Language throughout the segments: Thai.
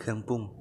เ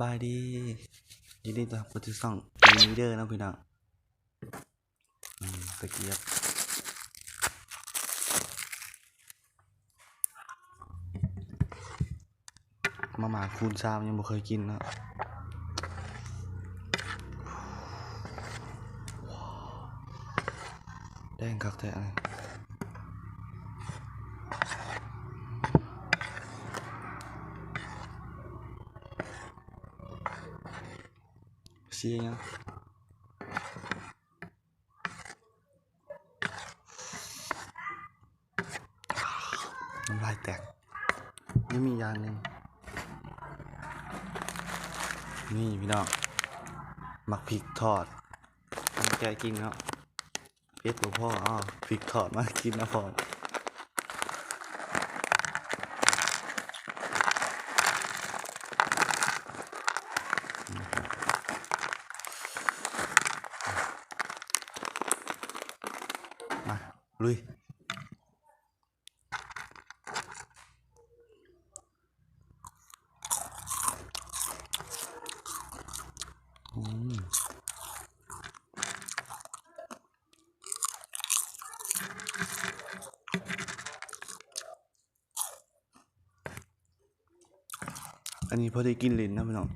บายดียินดีต้อนรับเข้าสู่ช่องมีนีเดอร์นะพี่น้องตะเกียบมาหมาคูณซามยังบ่เคยกินนะแดงคักแท้เลย เสียยังน้ำลายแตกยังมีอย่างหนึ่งนี่พี่น้องหมักพริกทอดทำแกกินเนาะเพชรหลวงพ่ออ้อพริกทอดมากินนะพ่อมา ลุย อืมอันนี้พอได้กินลิ้นนะพี่น้อง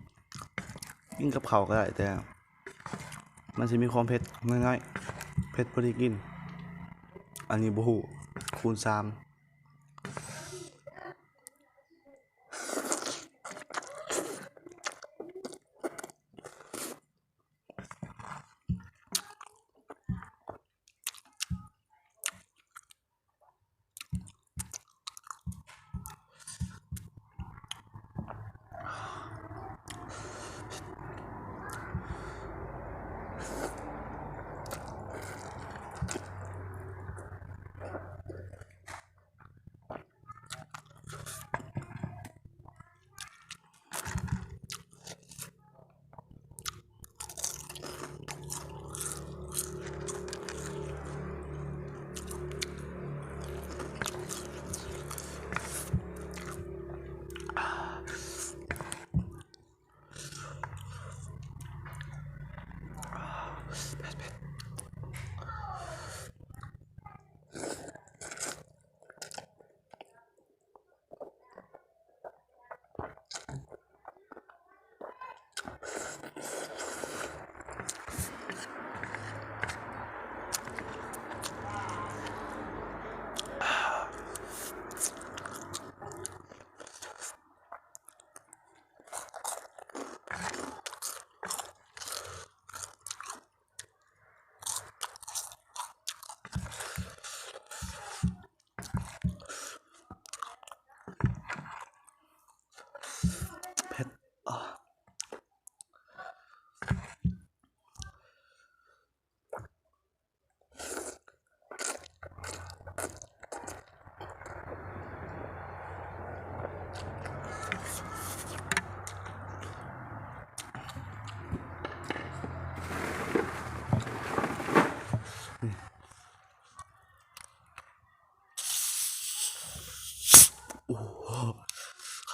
กินกับเขาก็ได้แต่ มันจะมีความเผ็ดน้อยๆเผ็ดพอได้กิน อันนี้บูฮูคูณสาม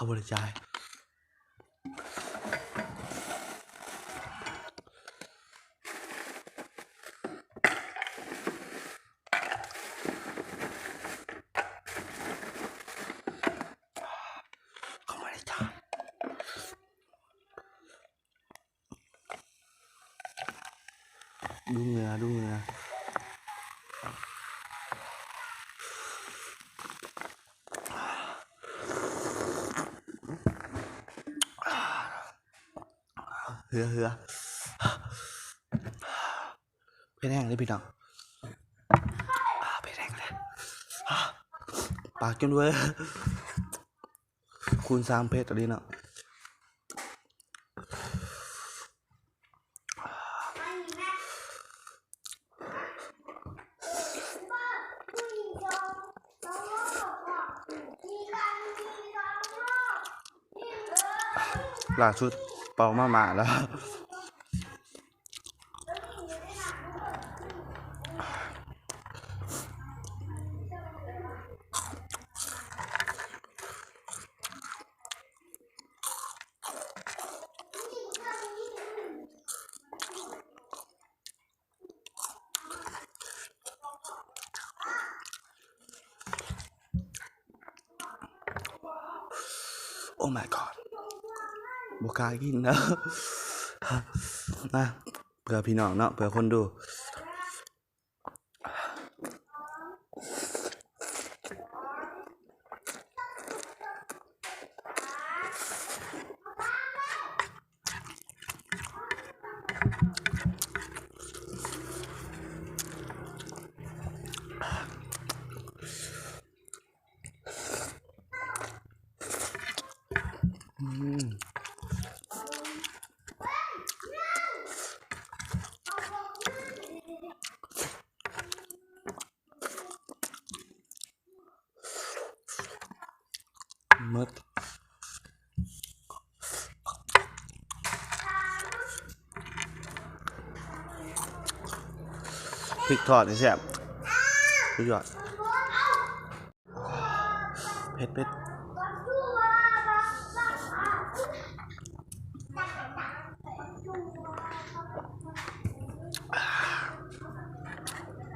เข้าบริจา เห่อเหงื่อเพชรแห้งเลยพี่น้องอ่าเพชรแห้งเลยปากจนเว้ยคูณสามเพชรตอนนี้เนาะล่าสุดามาหมาแล้วโอ้ my god บกล้ากินนะนะเผื่อพี่น้องเนาะเผื่อคนดูห มดพริกทอดนี่แซ่บสุดยอดเผ็ดเผ็ด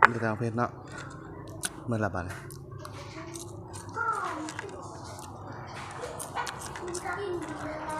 มันจะทาเผ็ดเนาะเมื่อละบาทเลย หมด